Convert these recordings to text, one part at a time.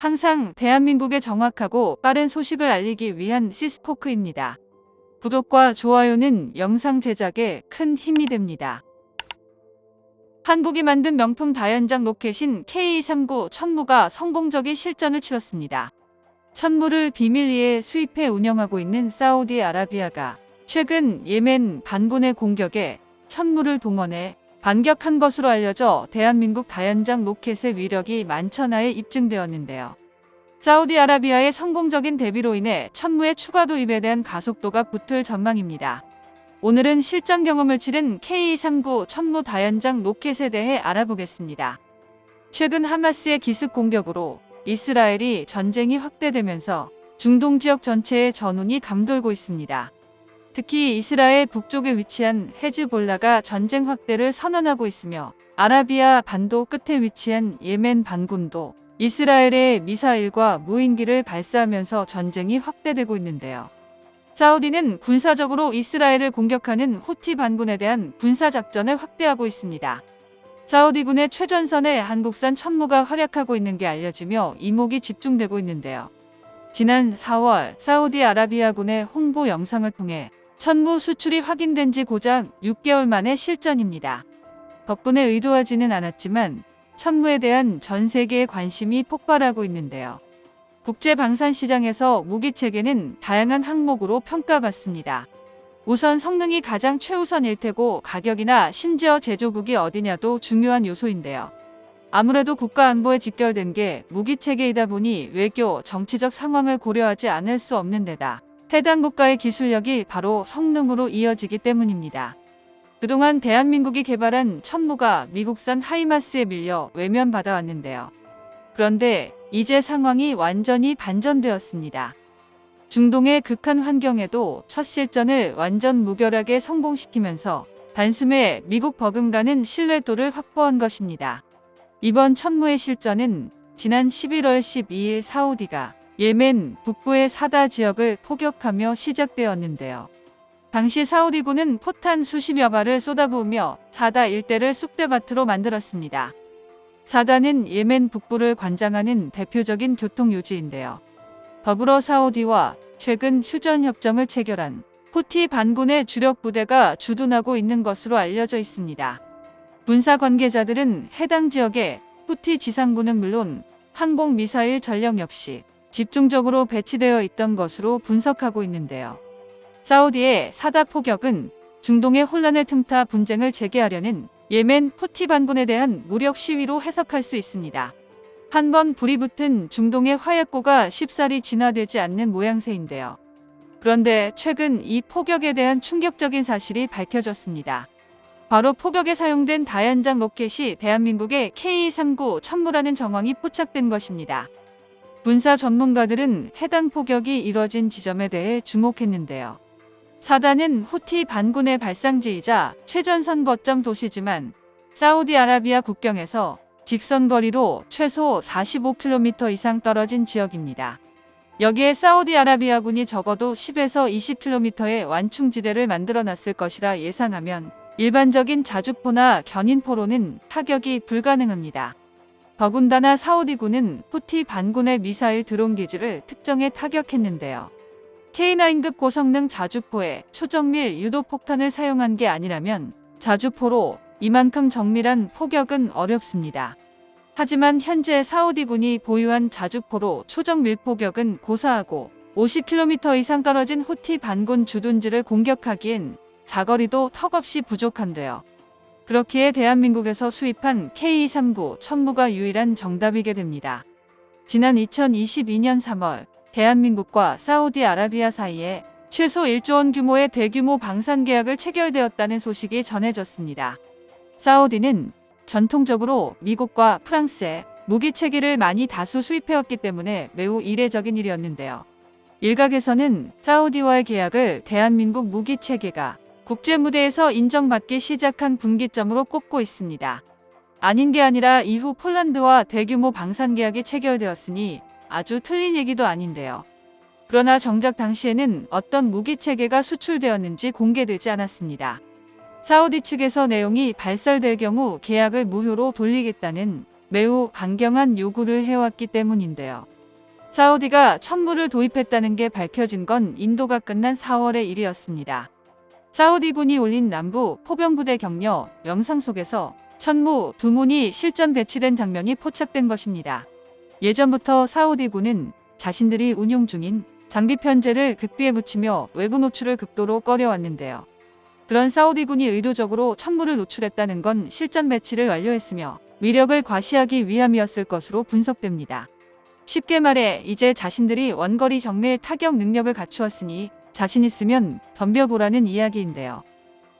항상 대한민국의 정확하고 빠른 소식을 알리기 위한 시스코크입니다. 구독과 좋아요는 영상 제작에 큰 힘이 됩니다. 한국이 만든 명품 다연장 로켓인 K239 천무가 성공적인 실전을 치렀습니다. 천무를 비밀리에 수입해 운영하고 있는 사우디아라비아가 최근 예멘 반군의 공격에 천무를 동원해 반격한 것으로 알려져 대한민국 다연장 로켓의 위력이 만천하에 입증되었는데요. 사우디아라비아의 성공적인 대비로 인해 천무의 추가 도입에 대한 가속도가 붙을 전망입니다. 오늘은 실전 경험을 치른 K-39 천무 다연장 로켓에 대해 알아보겠습니다. 최근 하마스의 기습 공격으로 이스라엘이 전쟁이 확대되면서 중동 지역 전체에 전운이 감돌고 있습니다. 특히 이스라엘 북쪽에 위치한 헤즈볼라가 전쟁 확대를 선언하고 있으며 아라비아 반도 끝에 위치한 예멘 반군도 이스라엘의 미사일과 무인기를 발사하면서 전쟁이 확대되고 있는데요. 사우디는 군사적으로 이스라엘을 공격하는 후티 반군에 대한 군사작전을 확대하고 있습니다. 사우디군의 최전선에 한국산 천무가 활약하고 있는 게 알려지며 이목이 집중되고 있는데요. 지난 4월 사우디아라비아군의 홍보 영상을 통해 천무 수출이 확인된 지 고작 6개월 만의 실전입니다. 덕분에 의도하지는 않았지만 천무에 대한 전 세계의 관심이 폭발하고 있는데요. 국제 방산 시장에서 무기 체계는 다양한 항목으로 평가받습니다. 우선 성능이 가장 최우선일 테고 가격이나 심지어 제조국이 어디냐도 중요한 요소인데요. 아무래도 국가 안보에 직결된 게 무기 체계이다 보니 외교, 정치적 상황을 고려하지 않을 수 없는 데다 해당 국가의 기술력이 바로 성능으로 이어지기 때문입니다. 그동안 대한민국이 개발한 천무가 미국산 하이마스에 밀려 외면받아 왔는데요. 그런데 이제 상황이 완전히 반전되었습니다. 중동의 극한 환경에도 첫 실전을 완전 무결하게 성공시키면서 단숨에 미국 버금가는 신뢰도를 확보한 것입니다. 이번 천무의 실전은 지난 11월 12일 사우디가 예멘 북부의 사다 지역을 포격하며 시작되었는데요. 당시 사우디군은 포탄 수십여 발을 쏟아부으며 사다 일대를 쑥대밭으로 만들었습니다. 사다는 예멘 북부를 관장하는 대표적인 교통요지인데요. 더불어 사우디와 최근 휴전협정을 체결한 후티 반군의 주력 부대가 주둔하고 있는 것으로 알려져 있습니다. 군사 관계자들은 해당 지역에 후티 지상군은 물론 항공 미사일 전력 역시 집중적으로 배치되어 있던 것으로 분석하고 있는데요. 사우디의 사다 포격은 중동의 혼란을 틈타 분쟁을 재개하려는 예멘 후티 반군에 대한 무력 시위로 해석할 수 있습니다. 한 번 불이 붙은 중동의 화약고가 쉽사리 진화되지 않는 모양새인데요. 그런데 최근 이 포격에 대한 충격적인 사실이 밝혀졌습니다. 바로 포격에 사용된 다연장 로켓이 대한민국의 K-39 천무라는 정황이 포착된 것입니다. 군사 전문가들은 해당 포격이 이뤄진 지점에 대해 주목했는데요. 사단은 후티 반군의 발상지이자 최전선 거점 도시지만 사우디아라비아 국경에서 직선거리로 최소 45km 이상 떨어진 지역입니다. 여기에 사우디아라비아군이 적어도 10에서 20km의 완충지대를 만들어 놨을 것이라 예상하면 일반적인 자주포나 견인포로는 타격이 불가능합니다. 더군다나 사우디군은 후티 반군의 미사일 드론 기지를 특정해 타격했는데요. K9급 고성능 자주포에 초정밀 유도폭탄을 사용한 게 아니라면 자주포로 이만큼 정밀한 포격은 어렵습니다. 하지만 현재 사우디군이 보유한 자주포로 초정밀 포격은 고사하고 50km 이상 떨어진 후티 반군 주둔지를 공격하기엔 자거리도 턱없이 부족한데요. 그렇기에 대한민국에서 수입한 K239 천무가 유일한 정답이게 됩니다. 지난 2022년 3월 대한민국과 사우디아라비아 사이에 최소 1조 원 규모의 대규모 방산 계약을 체결되었다는 소식이 전해졌습니다. 사우디는 전통적으로 미국과 프랑스에 무기 체계를 많이 다수 수입해왔기 때문에 매우 이례적인 일이었는데요. 일각에서는 사우디와의 계약을 대한민국 무기 체계가 국제 무대에서 인정받기 시작한 분기점으로 꼽고 있습니다. 아닌 게 아니라 이후 폴란드와 대규모 방산 계약이 체결되었으니 아주 틀린 얘기도 아닌데요. 그러나 정작 당시에는 어떤 무기 체계가 수출되었는지 공개되지 않았습니다. 사우디 측에서 내용이 발설될 경우 계약을 무효로 돌리겠다는 매우 강경한 요구를 해왔기 때문인데요. 사우디가 천무를 도입했다는 게 밝혀진 건 인도가 끝난 4월의 일이었습니다. 사우디군이 올린 남부 포병부대 격려 영상 속에서 천무 두 문이 실전 배치된 장면이 포착된 것입니다. 예전부터 사우디군은 자신들이 운용 중인 장비 편제를 극비에 붙이며 외부 노출을 극도로 꺼려왔는데요. 그런 사우디군이 의도적으로 천무를 노출했다는 건 실전 배치를 완료했으며 위력을 과시하기 위함이었을 것으로 분석됩니다. 쉽게 말해 이제 자신들이 원거리 정밀 타격 능력을 갖추었으니 자신 있으면 덤벼보라는 이야기인데요.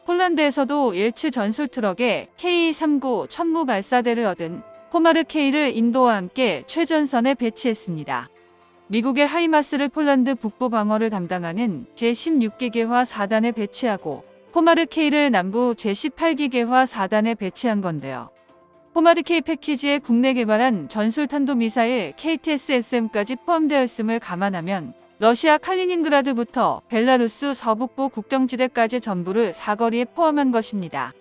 폴란드에서도 일츠 전술 트럭에 K-39 천무 발사대를 얻은 포마르 K를 인도와 함께 최전선에 배치했습니다. 미국의 하이마스를 폴란드 북부 방어를 담당하는 제16기계화 4단에 배치하고 포마르 K를 남부 제18기계화 4단에 배치한 건데요. 포마르 K 패키지에 국내 개발한 전술 탄도 미사일 KTS-SM까지 포함되어 있음을 감안하면 러시아 칼리닌그라드부터 벨라루스 서북부 국경지대까지 전부를 사거리에 포함한 것입니다.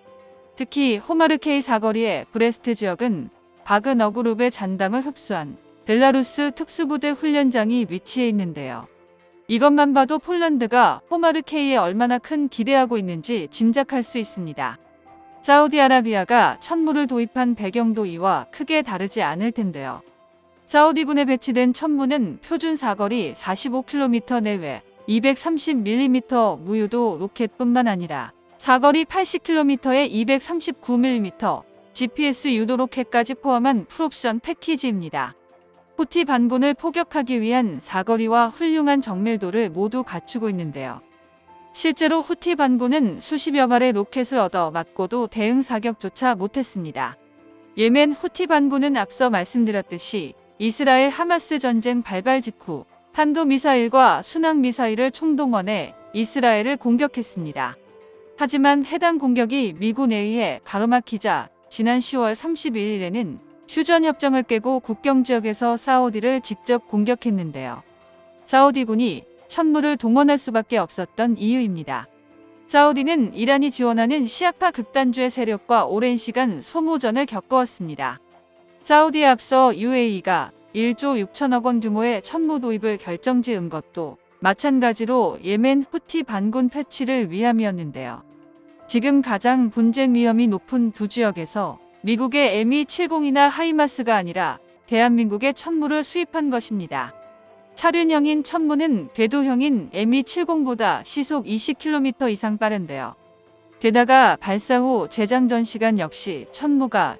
특히 호마르 K 사거리의 브레스트 지역은 바그너그룹의 잔당을 흡수한 벨라루스 특수부대 훈련장이 위치해 있는데요. 이것만 봐도 폴란드가 호마르 K에 얼마나 큰 기대하고 있는지 짐작할 수 있습니다. 사우디아라비아가 천무를 도입한 배경도 이와 크게 다르지 않을 텐데요. 사우디군에 배치된 천무는 표준 사거리 45km 내외 230mm 무유도 로켓뿐만 아니라 사거리 80km에 239mm GPS 유도 로켓까지 포함한 풀옵션 패키지입니다. 후티 반군을 포격하기 위한 사거리와 훌륭한 정밀도를 모두 갖추고 있는데요. 실제로 후티 반군은 수십여 발의 로켓을 얻어 맞고도 대응 사격조차 못했습니다. 예멘 후티 반군은 앞서 말씀드렸듯이 이스라엘 하마스 전쟁 발발 직후 탄도미사일과 순항미사일을 총동원해 이스라엘을 공격했습니다. 하지만 해당 공격이 미군에 의해 가로막히자 지난 10월 31일에는 휴전협정을 깨고 국경지역에서 사우디를 직접 공격했는데요. 사우디군이 천무를 동원할 수밖에 없었던 이유입니다. 사우디는 이란이 지원하는 시아파 극단주의 세력과 오랜 시간 소모전을 겪어왔습니다. 사우디에 앞서 UAE가 1조 6천억 원 규모의 천무 도입을 결정지은 것도 마찬가지로 예멘 후티 반군 퇴치를 위함이었는데요. 지금 가장 분쟁 위험이 높은 두 지역에서 미국의 ME-70이나 하이마스가 아니라 대한민국의 천무를 수입한 것입니다. 차륜형인 천무는 궤도형인 ME-70보다 시속 20km 이상 빠른데요. 게다가 발사 후 재장전 시간 역시 천무가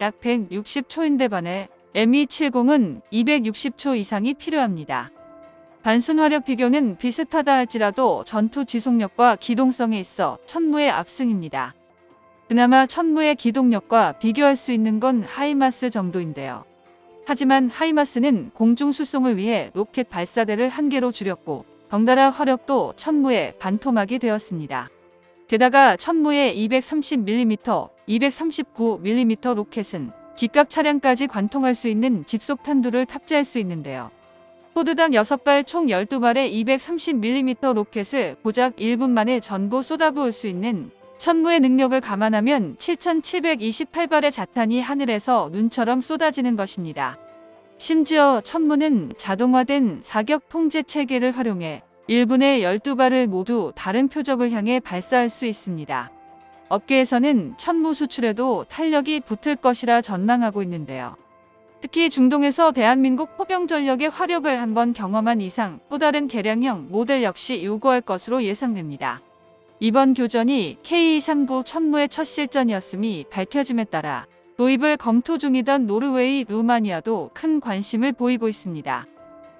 약 160초인데 반해 ME-70은 260초 이상이 필요합니다. 단순 화력 비교는 비슷하다 할지라도 전투 지속력과 기동성에 있어 천무의 압승입니다. 그나마 천무의 기동력과 비교할 수 있는 건 하이마스 정도인데요. 하지만 하이마스는 공중 수송을 위해 로켓 발사대를 한 개로 줄였고 덩달아 화력도 천무의 반토막이 되었습니다. 게다가 천무의 230mm, 239mm 로켓은 기갑 차량까지 관통할 수 있는 집속 탄두를 탑재할 수 있는데요. 포드당 6발 총 12발의 230mm 로켓을 고작 1분 만에 전부 쏟아부을 수 있는 천무의 능력을 감안하면 7,728발의 자탄이 하늘에서 눈처럼 쏟아지는 것입니다. 심지어 천무는 자동화된 사격 통제 체계를 활용해 1분에 12발을 모두 다른 표적을 향해 발사할 수 있습니다. 업계에서는 천무 수출에도 탄력이 붙을 것이라 전망하고 있는데요. 특히 중동에서 대한민국 포병 전력의 화력을 한번 경험한 이상 또 다른 개량형 모델 역시 요구할 것으로 예상됩니다. 이번 교전이 K-39 천무의 첫 실전이었음이 밝혀짐에 따라 도입을 검토 중이던 노르웨이 루마니아도 큰 관심을 보이고 있습니다.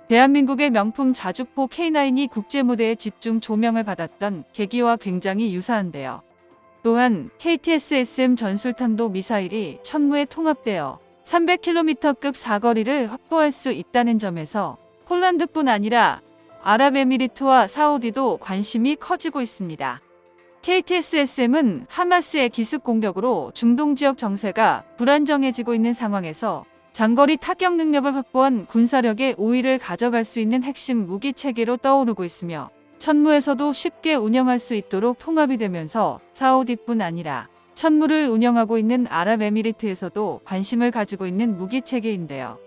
대한민국의 명품 자주포 K9이 국제무대에 집중 조명을 받았던 계기와 굉장히 유사한데요. 또한 KTS-SM 전술탄도 미사일이 천무에 통합되어 300km급 사거리를 확보할 수 있다는 점에서 폴란드뿐 아니라 아랍에미리트와 사우디도 관심이 커지고 있습니다. KTS-SM은 하마스의 기습 공격으로 중동 지역 정세가 불안정해지고 있는 상황에서 장거리 타격 능력을 확보한 군사력의 우위를 가져갈 수 있는 핵심 무기 체계로 떠오르고 있으며 천무에서도 쉽게 운영할 수 있도록 통합이 되면서 사우디뿐 아니라 천무를 운영하고 있는 아랍에미리트에서도 관심을 가지고 있는 무기 체계인데요.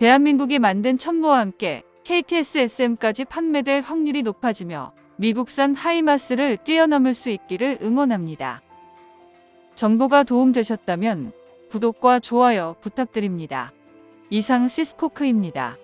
대한민국이 만든 천무와 함께 KTS-SM까지 판매될 확률이 높아지며 미국산 하이마스를 뛰어넘을 수 있기를 응원합니다. 정보가 도움되셨다면 구독과 좋아요 부탁드립니다. 이상 시스코크입니다.